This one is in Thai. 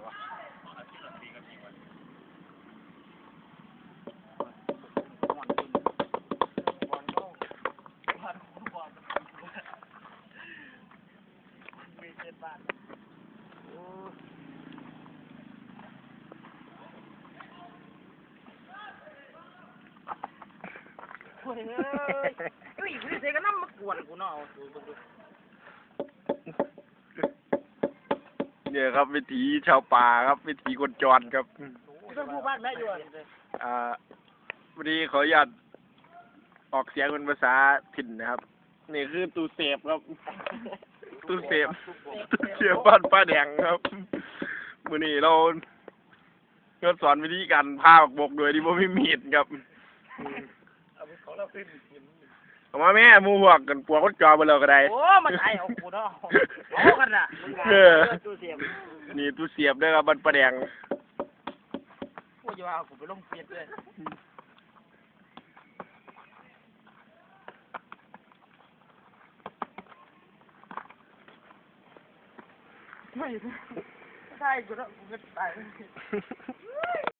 ไหวะอาทิตย์ละทีก็ทีวันโอ้ยเฮ้ยอยู่อีกทีเสก็น้ำมากวนกูเนาะดูดู เนี่ยครับวิถีชาวป่าครับ วิถีคนจรครับกูต้องพูดบ้างได้อยู่อะอ่าวันนี้ขออนุญาตออกเสียงเป็นภาษาถิ่นนะครับ นี่คือตู้เซฟครับ ตู้เซฟตู้เซฟบ้านป้าแดงครับมื่อนี้เราเราสอนวิธีการพาออกบกโดยที่ว่าไม่มีดครับอืม เอาไปเขาเราขึ้นเอามาแม่หมูหวกกันปวกคนจอไปแล้วก็ได้ โอ้มาตายเอากูเนาะเอากันน่ะมึงเออตู้เสียบนี่ตู้เสียบด้วยครับบ้านป้าแดงกูจะเอากูไปลงเฟียดเลยไม่ใช่กูแล้วกูก็ตาย